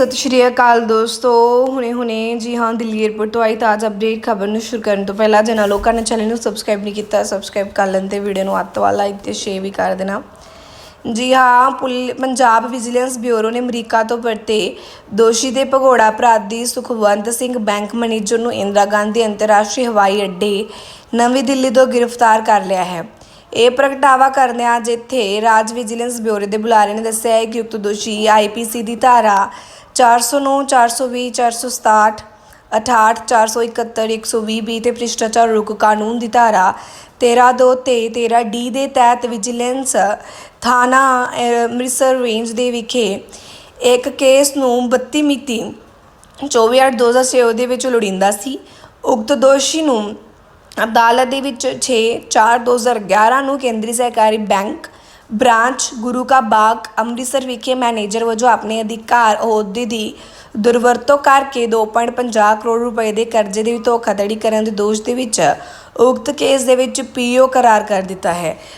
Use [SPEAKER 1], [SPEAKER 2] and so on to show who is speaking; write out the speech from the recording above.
[SPEAKER 1] ਸਤਿ ਸ਼੍ਰੀ ਅਕਾਲ ਦੋਸਤੋ। ਹੁਣੇ ਹੁਣੇ ਜੀ ਹਾਂ, ਦਿੱਲੀ 에ਅਰਪੋਰਟ ਤੋਂ ਆਈ ਤਾਜ਼ਾ ਅਪਡੇਟ ਖਬਰ ਨੂੰ ਸ਼ੁਰੂ ਕਰਨ ਤੋਂ ਪਹਿਲਾਂ ਜਿਨ੍ਹਾਂ ਲੋਕਾਂ ਨੇ ਚੈਨਲ ਨੂੰ ਸਬਸਕ੍ਰਾਈਬ ਨਹੀਂ ਕੀਤਾ ਸਬਸਕ੍ਰਾਈਬ ਕਰ ਲੈਣ ਤੇ ਵੀਡੀਓ ਨੂੰ ਅੱਤ ਵਾਲਾ ਲਾਈਕ ਤੇ ਸ਼ੇਅਰ ਵੀ ਕਰ ਦੇਣਾ। ਜੀ ਹਾਂ, ਪੁਲ- ਪੰਜਾਬ ਵਿਜੀਲੈਂਸ ਬਿਊਰੋ ਨੇ ਅਮਰੀਕਾ ਤੋਂ ਪਰਤੇ ਦੋਸ਼ੀ ਦੇ ਭਗੌੜਾ ਅਪਰਾਧੀ ਸੁਖਵੰਤ ਸਿੰਘ ਬੈਂਕ ਮੈਨੇਜਰ ਨੂੰ ਇੰਦਰਾ ਗਾਂਧੀ ਅੰਤਰਰਾਸ਼ਟਰੀ ਹਵਾਈ ਅੱਡੇ, ਨਵੀਂ ਦਿੱਲੀ ਤੋਂ ਗ੍ਰਿਫਤਾਰ ਕਰ ਲਿਆ ਹੈ। ਇਹ ਪ੍ਰਗਟਾਵਾ ਕਰਦਿਆਂ ਜਿੱਥੇ ਰਾਜ ਵਿਜੀਲੈਂਸ ਬਿਊਰੋ ਦੇ ਬੁਲਾਰੇ ਨੇ ਦੱਸਿਆ ਹੈ ਕਿ ਉਕਤ ਦੋਸ਼ੀ ਆਈਪੀਸੀ ਦੀ ਧਾਰਾ 409 420 467 68 471 120 ਬੀ ਤੇ ਭ੍ਰਿਸ਼ਟਾਚਾਰ ਰੁਕ ਕਾਨੂੰਨ ਦੀ ਧਾਰਾ 13 ਦੋ, ਤੇ 13 ਡੀ ਦੇ ਤਹਿਤ ਵਿਜੀਲੈਂਸ ਥਾਣਾ ਅੰਮ੍ਰਿਤਸਰ ਰੇਂਜ ਦੇ ਵਿਖੇ ਇੱਕ ਕੇਸ ਨੂੰ 32 ਮਿਤੀ 24 ਅੱਠ 2006 ਦੇ ਵਿੱਚ ਲੋੜੀਂਦਾ ਸੀ। ਉਕਤ ਦੋਸ਼ੀ ਨੂੰ ਅਦਾਲਤ ਦੇ ਵਿੱਚ 6 4 2011 ਨੂੰ ਕੇਂਦਰੀ ਸਹਿਕਾਰੀ ਬੈਂਕ ਬ੍ਰਾਂਚ ਗੁਰੂ ਕਾ ਬਾਗ ਅੰਮ੍ਰਿਤਸਰ ਵਿਖੇ ਮੈਨੇਜਰ ਵਜੋਂ ਆਪਣੇ ਅਧਿਕਾਰ ਅਹੁਦੇ ਦੀ ਦੁਰਵਰਤੋਂ ਕਰਕੇ 2.50 ਕਰੋੜ ਰੁਪਏ ਦੇ ਕਰਜ਼ੇ ਦੇ ਧੋਖਾਧੜੀ ਕਰਨ ਦੇ ਦੋਸ਼ ਦੇ ਵਿੱਚ ਉਕਤ ਕੇਸ ਦੇ ਵਿੱਚ ਪੀਓ ਕਰਾਰ ਕਰ ਦਿੱਤਾ ਹੈ।